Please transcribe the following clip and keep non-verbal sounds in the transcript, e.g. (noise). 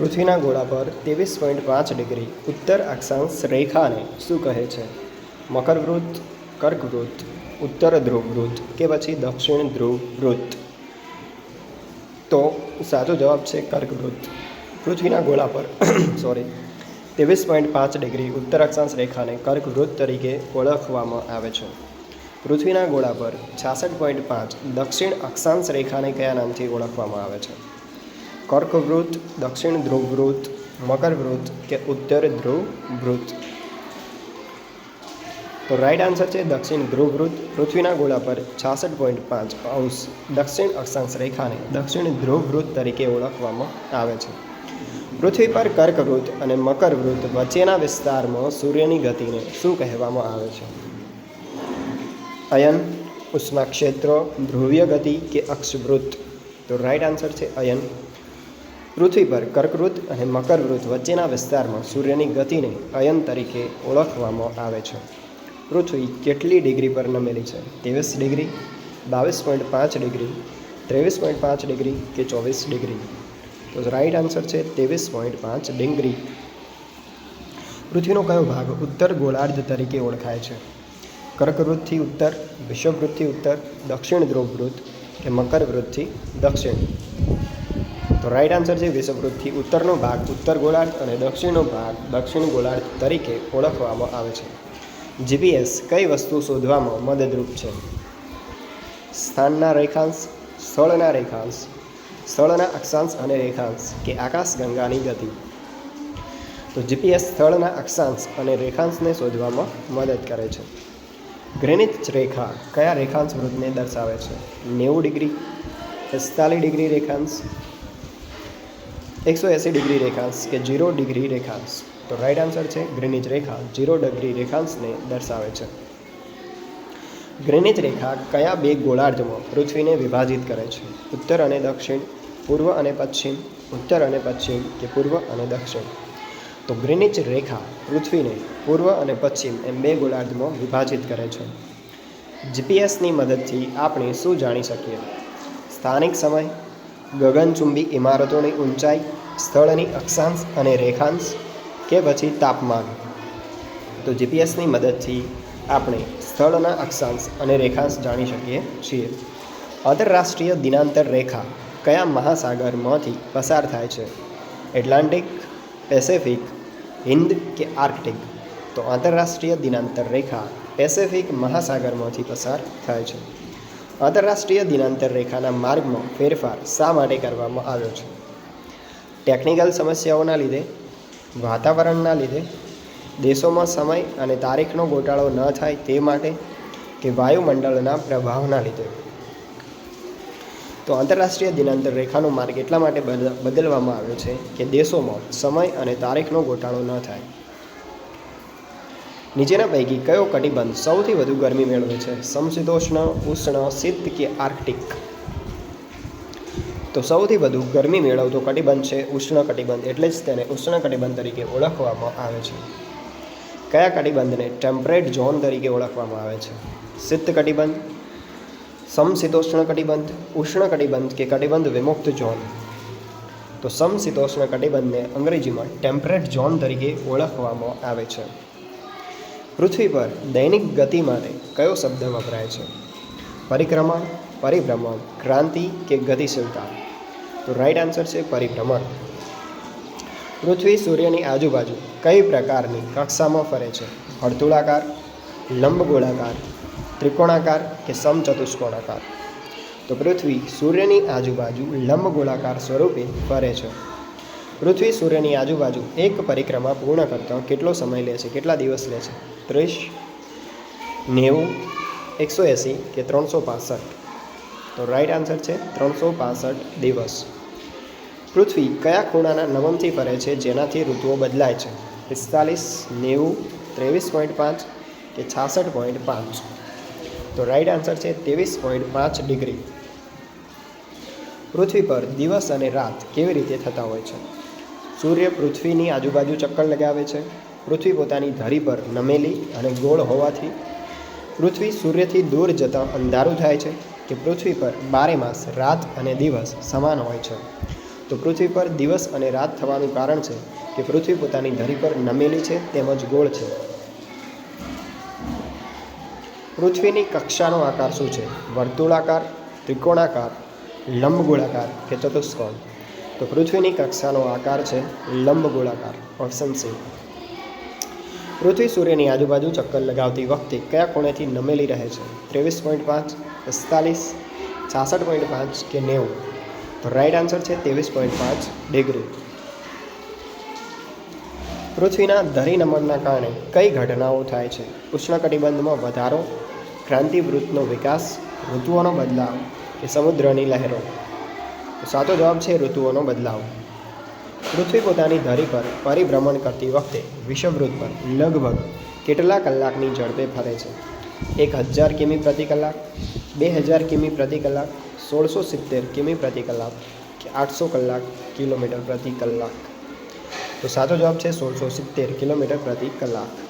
પૃથ્વીના ગોળા પર ત્રેવીસ પોઈન્ટ પાંચ ડિગ્રી ઉત્તર અક્ષાંશ રેખાને શું કહે છે? મકરવૃત્ત, કર્કવૃત્ત, ઉત્તર ધ્રુવ વૃત્ત કે પછી દક્ષિણ ધ્રુવ વૃત્ત તો સાચો જવાબ છે કર્કવૃત્ત. પૃથ્વીના ગોળા પર (coughs) સોરી ત્રેવીસ પોઈન્ટ પાંચ ડિગ્રી ઉત્તર અક્ષાંશ રેખાને કર્કવૃત્ત તરીકે ઓળખવામાં આવે છે. પૃથ્વીના ગોળા પર છાસઠ પોઈન્ટ પાંચ દક્ષિણ અક્ષાંશ રેખાને કયા નામથી ઓળખવામાં આવે છે? કર્કવૃત્ત દક્ષિણ ધ્રુવવૃત, મકરવૃત કે ઉત્તર ધ્રુવ વૃત્ત તો રાઈટ આન્સર છે દક્ષિણ ધ્રુવવૃત્ત પૃથ્વીના ગોળા પર છાસઠ પોઈન્ટ પાંચ અંશ. દક્ષિણ અક્ષાંશ રેખાને દક્ષિણ ધ્રુવવૃત તરીકે ઓળખવામાં આવે છે. પૃથ્વી પર કર્કવૃત્ત અને મકરવૃત્ત વચ્ચેના વિસ્તારમાં સૂર્યની ગતિને શું કહેવામાં આવે છે? અયન ઉષ્મા ક્ષેત્રો ધ્રુવીય ગતિ કે અક્ષવૃત્ત તો રાઈટ આન્સર છે અયન. પૃથ્વી પર કર્કવૃત અને મકરવૃત વચ્ચેના વિસ્તારમાં સૂર્યની ગતિને અયન તરીકે ઓળખવામાં આવે છે. પૃથ્વી કેટલી ડિગ્રી પર નમેલી છે? ત્રેવીસ ડિગ્રી, બાવીસ પોઈન્ટ પાંચ ડિગ્રી, ત્રેવીસ પોઈન્ટ પાંચ ડિગ્રી કે ચોવીસ ડિગ્રી? તો રાઈટ આન્સર છે ત્રેવીસ પોઈન્ટ પાંચ ડિગ્રી. પૃથ્વીનો કયો ભાગ ઉત્તર ગોળાર્ધ તરીકે ઓળખાય છે? કર્કવૃતથી ઉત્તર વિષુવવૃત્તથી ઉત્તર, દક્ષિણ ધ્રુવ વૃત્ત કે મકરવૃત્તથી દક્ષિણ? તો રાઈટ આન્સર છે વિષુવવૃત્તથી ઉત્તરનો ભાગ ઉત્તર ગોળાર્ધ અને દક્ષિણનો ભાગ દક્ષિણ ગોળાર્ધ તરીકે ઓળખવામાં આવે છે. જીપીએસ કઈ વસ્તુ શોધવામાં મદદરૂપ છે? સ્થાનના રેખાંશ, સ્થળના રેખાંશ, સ્થળના અક્ષાંશ અને રેખાંશ કે આકાશગંગાની ગતિ? તો જીપીએસ સ્થળના અક્ષાંશ અને રેખાંશને શોધવામાં મદદ કરે છે. ગ્રેનિચ રેખા કયા રેખાંશ વૃદ્ધને દર્શાવે છે? નેવું ડિગ્રી, પિસ્તાલીસ ડિગ્રી રેખાંશ એકસો એંસી ડિગ્રી રેખાંશ કે જીરો ડિગ્રી રેખાંશ. તો રાઈટ આન્સર છે ગ્રેનિચ રેખા. જીરો ડિગ્રી રેખાંશને દર્શાવે છે. ગ્રેનિચ રેખા કયા બે ગોળાર્ધમાં પૃથ્વીને વિભાજિત કરે છે? ઉત્તર અને દક્ષિણ, પૂર્વ અને પશ્ચિમ, ઉત્તર અને પશ્ચિમ કે પૂર્વ અને દક્ષિણ? તો ગ્રેનિચ રેખા પૃથ્વીને પૂર્વ અને પશ્ચિમ એમ બે ગોળાર્ધમાં વિભાજિત કરે છે. જીપીએસની મદદથી આપણે શું જાણી શકીએ? સ્થાનિક સમય ગગનચુંબી ઇમારતોની ઊંચાઈ, સ્થળની અક્ષાંશ અને રેખાંશ કે પછી તાપમાન. તો જીપીએસની મદદથી આપણે સ્થળના અક્ષાંશ અને રેખાંશ જાણી શકીએ છીએ. આંતરરાષ્ટ્રીય દિનાંતર રેખા કયા મહાસાગરમાંથી પસાર થાય છે? એટલાન્ટિક, પેસેફિક, હિન્દ કે આર્કટિક? તો આંતરરાષ્ટ્રીય દિનાંતર રેખા પેસેફિક મહાસાગરમાંથી પસાર થાય છે. આંતરરાષ્ટ્રીય દિનાંતર રેખાના માર્ગમાં ફેરફાર શા માટે કરવામાં આવ્યો છે? ટેકનિકલ સમસ્યાઓના લીધે, વાતાવરણના લીધે, દેશોમાં સમય અને તારીખનો ગોટાળો ન થાય તે માટે કે વાયુમંડળના પ્રભાવના લીધે. તો આંતરરાષ્ટ્રીય દિનાંતર રેખાનો માર્ગ એટલા માટે બદ- બદલવામાં આવ્યો છે કે દેશોમાં સમય અને તારીખનો ગોટાળો ન થાય. નીચેના પૈકી કયો કટિબંધ સૌથી વધુ ગરમી મેળવે છે? સમશીતોષ્ણ, ઉષ્ણ શીત કે આર્કટિક? તો સૌથી વધુ ગરમી મેળવતો કટિબંધ છે ઉષ્ણ કટિબંધ, એટલે જ તેને ઉષ્ણ કટિબંધ તરીકે ઓળખવામાં આવે છે. કયા કટિબંધને ટેમ્પરેટ ઝોન તરીકે ઓળખવામાં આવે છે? શીત કટિબંધ, સમશીતોષ્ણ કટિબંધ, ઉષ્ણ કટિબંધ કે કટિબંધ વિમુક્ત ઝોન? તો સમશીતોષ્ણ કટિબંધને અંગ્રેજીમાં ટેમ્પરેટ ઝોન તરીકે ઓળખવામાં આવે છે. પૃથ્વી પર દૈનિક ગતિ માટે કયો શબ્દ વપરાય છે? પરિક્રમણ પરિભ્રમણ, ક્રાંતિ કે ગતિશીલતા? તો રાઈટ આન્સર છે પરિભ્રમણ. પૃથ્વી સૂર્યની આજુબાજુ કઈ પ્રકારની કક્ષામાં ફરે છે? વર્તુળાકાર, લંબગોળાકાર, ત્રિકોણાકાર કે સમચતુષ્કોણાકાર? તો પૃથ્વી સૂર્યની આજુબાજુ લંબગોળાકાર સ્વરૂપે ફરે છે. પૃથ્વી સૂર્યની આજુબાજુ એક પરિક્રમા પૂર્ણ કરતા કેટલો સમય લે છે? કેટલા દિવસ લે છે? ત્રીસ, નેવું, એકસો એંસી કે ત્રણસો પાસઠ? તો રાઈટ આન્સર છે ત્રણસો પાસઠ દિવસ. પૃથ્વી કયા ખૂણાના નવમથી ફરે છે? જેનાથી ઋતુઓ બદલાય છે? પિસ્તાલીસ, નેવું, ત્રેવીસ પોઈન્ટ પાંચ કે છાસઠ પોઈન્ટ પાંચ? તો રાઈટ આન્સર છે ત્રેવીસ પોઈન્ટ પાંચ ડિગ્રી. પૃથ્વી પર દિવસ અને રાત કેવી રીતે થતા હોય છે? સૂર્ય પૃથ્વીની આજુબાજુ ચક્કર લગાવે છે. પૃથ્વી પોતાની ધરી પર નમેલી અને ગોળ હોવાથી પૃથ્વી સૂર્યથી દૂર જતાં અંધારું થાય છે કે પૃથ્વી પર બારે માસ રાત અને દિવસ સમાન હોય છે. તો પૃથ્વી પર દિવસ અને રાત થવાનું કારણ છે કે પૃથ્વી પોતાની ધરી પર નમેલી છે તેમજ ગોળ છે. પૃથ્વીની કક્ષાનો આકાર શું છે? વર્તુળાકાર, ત્રિકોણાકાર, લંબગોળાકાર કે ચતુષ્કોણ? તો પૃથ્વીની કક્ષાનો આકાર છે લંબગોળાકાર ઓપ્શન સી પૃથ્વી સૂર્યની આજુબાજુ ચક્કર લગાવતી વખતે કયા ખૂણેથી નમેલી રહે છે? ત્રેવીસ પોઈન્ટ પાંચ, પિસ્તાલીસ, છાસઠ પોઈન્ટ પાંચ કે નેવું? તો રાઈટ આન્સર છે ત્રેવીસ પોઈન્ટ પાંચ ડિગ્રી પૃથ્વીના ધરી નમનના કારણે કઈ ઘટનાઓ થાય છે? ઉષ્ણકટિબંધમાં વધારો, ક્રાંતિવૃત્તનો વિકાસ, ઋતુઓનો બદલાવ કે સમુદ્રની લહેરો? સાચો જવાબ છે ઋતુઓનો બદલાવ. પૃથ્વી પોતાની ધરી પર પરિભ્રમણ કરતી વખતે વિષવવૃત્ત પર લગભગ કેટલા કલાકની ઝડપે ફરે છે. એક હજાર કિમી પ્રતિ કલાક, બે હજાર કિમી પ્રતિ કલાક, સોળસો સિત્તેર કિમી પ્રતિ કલાક કે આઠસો કલાક કિલોમીટર પ્રતિ કલાક. તો સાચો જવાબ છે સોળસો સિત્તેર કિલોમીટર પ્રતિ કલાક.